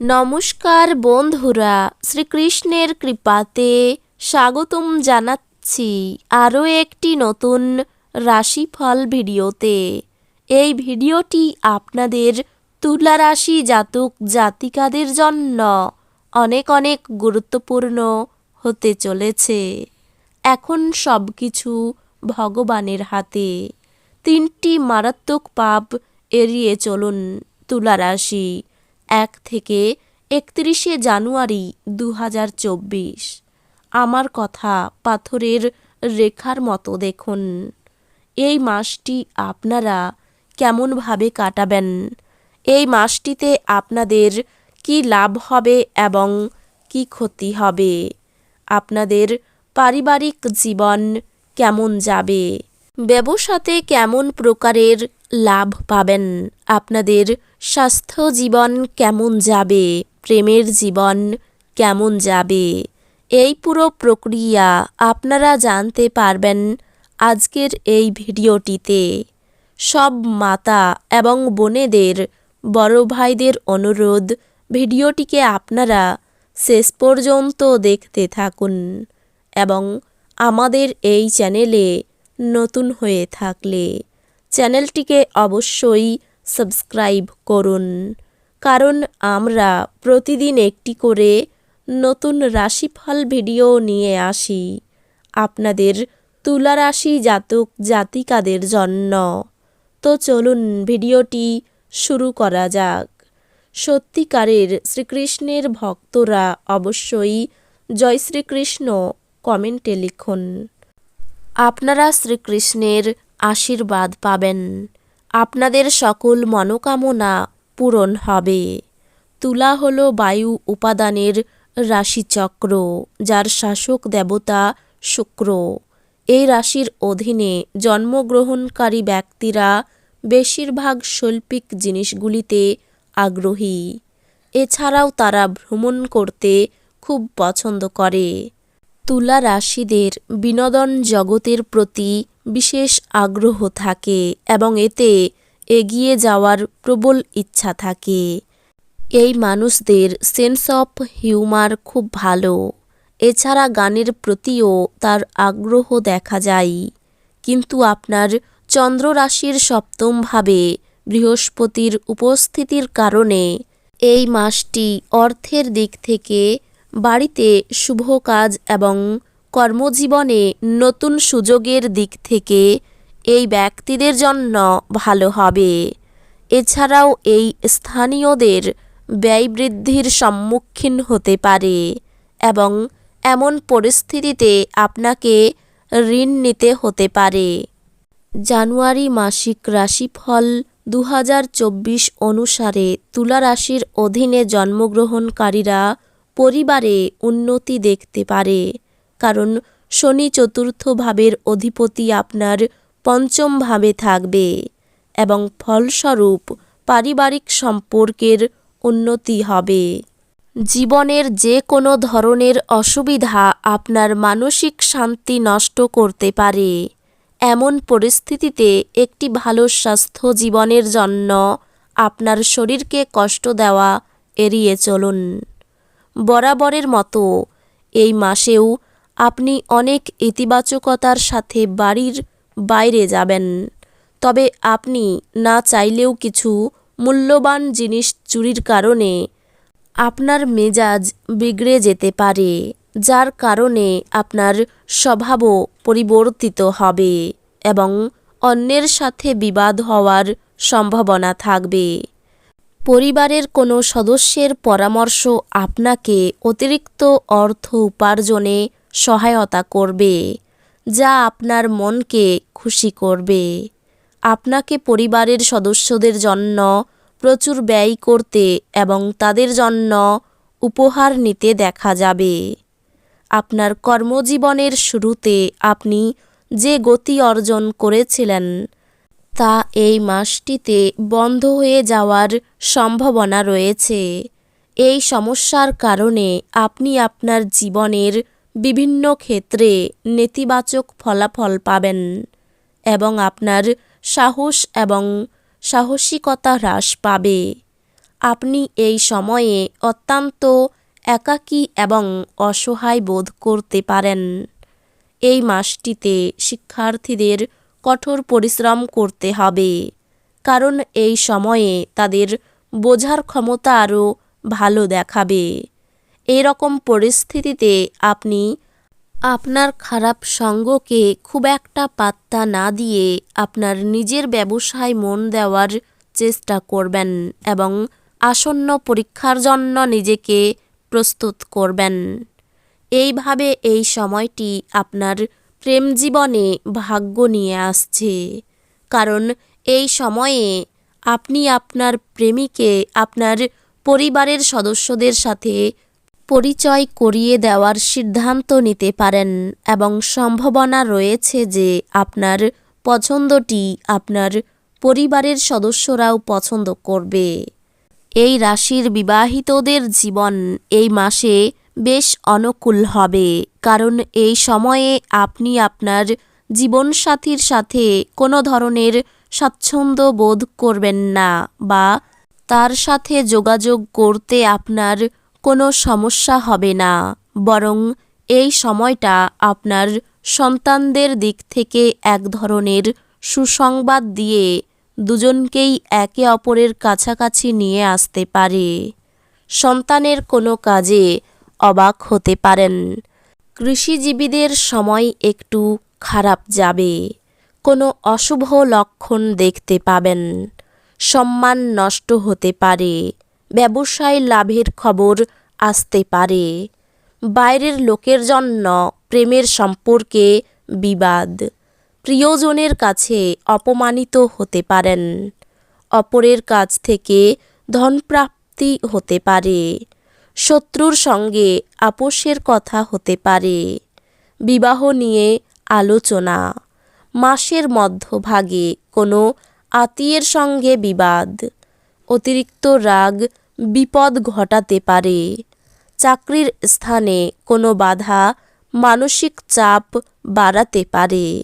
নমস্কার বন্ধুরা, শ্রীকৃষ্ণের কৃপাতে স্বাগতম জানাচ্ছি আরও একটি নতুন রাশিফল ভিডিওতে। এই ভিডিওটি আপনাদের তুলা রাশি জাতক জাতিকাদের জন্য অনেক অনেক গুরুত্বপূর্ণ হতে চলেছে। এখন সব কিছু ভগবানের হাতে। তিনটি মারাত্মক পাপ এড়িয়ে চলুন তুলা রাশি এক থেকে একত্রিশে জানুয়ারি দু হাজার চব্বিশ। আমার কথা পাথরের রেখার মতো দেখুন। এই মাসটি আপনারা কেমনভাবে কাটাবেন? এই মাসটিতে আপনাদের কি লাভ হবে এবং কি ক্ষতি হবে? আপনাদের পারিবারিক জীবন কেমন যাবে? ব্যবসাতে কেমন প্রকারের লাভ পাবেন। আপনাদের স্বাস্থ্য জীবন কেমন যাবে? প্রেমের জীবন কেমন যাবে? এই পুরো প্রক্রিয়া আপনারা জানতে পারবেন আজকের এই ভিডিওটিতে। সব মাতা এবং বোনেদের, বড় ভাইদের অনুরোধ, ভিডিওটিকে আপনারা শেষ পর্যন্ত দেখতে থাকুন এবং আমাদের এই চ্যানেলে নতুন হয়ে থাকলে চ্যানেলটিকে অবশ্যই সাবস্ক্রাইব করুন। কারণ আমরা প্রতিদিন একটি করে নতুন রাশিফল ভিডিও নিয়ে আসি। আপনাদের তুলা রাশি জাতক জাতিকাদের জন্য। তো চলুন ভিডিওটি শুরু করা যাক। সত্যিকারের শ্রীকৃষ্ণের ভক্তরা অবশ্যই জয় শ্রীকৃষ্ণ কমেন্টে লিখুন। আপনারা শ্রীকৃষ্ণের আশীর্বাদ পাবেন। আপনাদের সকল মনোকামনা পূরণ হবে। তুলা হল বায়ু উপাদানের রাশিচক্র, যার শাসক দেবতা শুক্র। এই রাশির অধীনে জন্মগ্রহণকারী ব্যক্তিরা বেশিরভাগ শৈল্পিক জিনিসগুলিতে আগ্রহী। এছাড়াও তারা ভ্রমণ করতে খুব পছন্দ করে। তুলা রাশিদের বিনোদন জগতের প্রতি বিশেষ আগ্রহ থাকে এবং এতে এগিয়ে যাওয়ার প্রবল ইচ্ছা থাকে। এই মানুষদের সেন্স অফ হিউমার খুব ভালো। এছাড়া গানের প্রতিও তার আগ্রহ দেখা যায়। কিন্তু আপনার চন্দ্র রাশির সপ্তমভাবে বৃহস্পতির উপস্থিতির কারণে এই মাসটি অর্থের দিক থেকে বাড়িতে শুভ কাজ এবং কর্মজীবনে নতুন সুযোগের দিক থেকে এই ব্যক্তিদের জন্য ভালো হবে। এছাড়াও এই স্থানীয়দের ব্যয় বৃদ্ধির সম্মুখীন হতে পারে এবং এমন পরিস্থিতিতে আপনাকে ঋণ নিতে হতে পারে। জানুয়ারি মাসিক রাশিফল দু হাজার চব্বিশ অনুসারে তুলা রাশির অধীনে জন্মগ্রহণকারীরা পরিবারে উন্নতি দেখতে পারে। কারণ শনি চতুর্থ ভাবের অধিপতি আপনার পঞ্চম ভাবে থাকবে এবং ফলস্বরূপ পারিবারিক সম্পর্কের উন্নতি হবে। জীবনের যে কোনো ধরনের অসুবিধা আপনার মানসিক শান্তি নষ্ট করতে পারে। এমন পরিস্থিতিতে একটি ভালো স্বাস্থ্য জীবনের জন্য আপনার শরীরকে কষ্ট দেওয়া এড়িয়ে চলুন। বরাবরের মতো এই মাসেও আপনি অনেক ইতিবাচকতার সাথে বাড়ির বাইরে যাবেন। তবে আপনি না চাইলেও কিছু মূল্যবান জিনিস চুরির কারণে আপনার মেজাজ বিগড়ে যেতে পারে, যার কারণে আপনার স্বভাবও পরিবর্তিত হবে এবং অন্যের সাথে বিবাদ হওয়ার সম্ভাবনা থাকবে। পরিবারের কোনো সদস্যের পরামর্শ আপনাকে অতিরিক্ত অর্থ উপার্জনে সহায়তা করবে, যা আপনার মনকে খুশি করবে। আপনাকে পরিবারের সদস্যদের জন্য প্রচুর ব্যয় করতে এবং তাদের জন্য উপহার নিতে দেখা যাবে। আপনার কর্মজীবনের শুরুতে আপনি যে গতি অর্জন করেছিলেন, তা এই মাসটিতে বন্ধ হয়ে যাওয়ার সম্ভাবনা রয়েছে। এই সমস্যার কারণে আপনি আপনার জীবনের বিভিন্ন ক্ষেত্রে নেতিবাচক ফলাফল পাবেন এবং আপনার সাহস এবং সাহসিকতা হ্রাস পাবে। আপনি এই সময়ে অত্যন্ত একাকী এবং অসহায় বোধ করতে পারেন। এই মাসটিতে শিক্ষার্থীদের কঠোর পরিশ্রম করতে হবে, কারণ এই সময়ে তাদের বোঝার ক্ষমতা আরও ভালো দেখাবে। এরকম পরিস্থিতিতে আপনি আপনার খারাপ সঙ্গকে খুব একটা পাত্তা না দিয়ে আপনার নিজের ব্যবসায় মন দেওয়ার চেষ্টা করবেন এবং আসন্ন পরীক্ষার জন্য নিজেকে প্রস্তুত করবেন। এইভাবে এই সময়টি আপনার প্রেম জীবনে ভাগ্য নিয়ে আসছে। কারণ এই সময়ে আপনি আপনার প্রেমিকে আপনার পরিবারের সদস্যদের সাথে পরিচয় করিয়ে দেওয়ার সিদ্ধান্ত নিতে পারেন এবং সম্ভাবনা রয়েছে যে আপনার পছন্দটি আপনার পরিবারের সদস্যরাও পছন্দ করবে। এই রাশির বিবাহিতদের জীবন এই মাসে বেশ অনুকূল হবে, কারণ এই সময়ে আপনি আপনার জীবনসাথীর সাথে কোনো ধরনের স্বাচ্ছন্দ্য বোধ করবেন না বা তার সাথে যোগাযোগ করতে আপনার কোনো সমস্যা হবে না, বরং এই সময়টা আপনার সন্তানদের দিক থেকে এক ধরনের সুসংবাদ দিয়ে দুজনকেই একে অপরের কাছাকাছি নিয়ে আসতে পারে। সন্তানের কোনো কাজে অবাক হতে পারেন। কৃষিজীবীদের সময় একটু খারাপ যাবে। কোনো অশুভ লক্ষণ দেখতে পাবেন। সম্মান নষ্ট হতে পারে। ব্যবসায় লাভের খবর আসতে পারে। বাইরের লোকের জন্য প্রেমের সম্পর্কে বিবাদ। প্রিয়জনের কাছে অপমানিত হতে পারেন। অপরের কাছ থেকে ধনপ্রাপ্তি হতে পারে। শত্রুর সঙ্গে আপোষের কথা হতে পারে। বিবাহ নিয়ে আলোচনা। মাসের মধ্যভাগে কোনো আত্মীয়ের সঙ্গে বিবাদ। অতিরিক্ত রাগ বিপদ ঘটাতে পারে। চাকরির স্থানে কোনো বাধা মানসিক চাপ বাড়াতে পারে।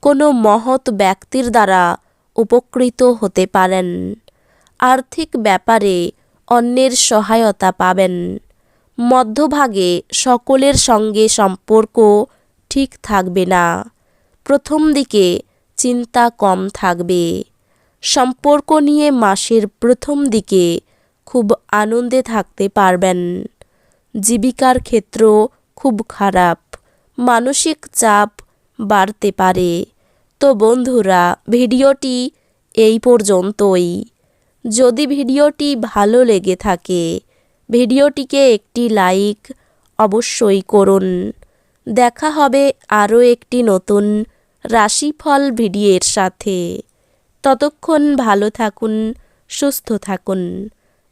কোনো মহৎ ব্যক্তির দ্বারা উপকৃত হতে পারেন। আর্থিক ব্যাপারে অন্যের সহায়তা পাবেন। মধ্যভাগে সকলের সঙ্গে সম্পর্ক ঠিক থাকবে না। প্রথম দিকে চিন্তা কম থাকবে। সম্পর্ক নিয়ে মাসের প্রথম দিকে খুব আনন্দে থাকতে পারবেন। জীবিকার ক্ষেত্র খুব খারাপ। মানসিক চাপ বাড়তে পারে। তো বন্ধুরা, ভিডিওটি এই পর্যন্তই। যদি ভিডিওটি ভালো লেগে থাকে, ভিডিওটিকে একটি লাইক অবশ্যই করুন। দেখা হবে আরও একটি নতুন রাশিফল ভিডিওর সাথে। ততক্ষণ ভালো থাকুন, সুস্থ থাকুন।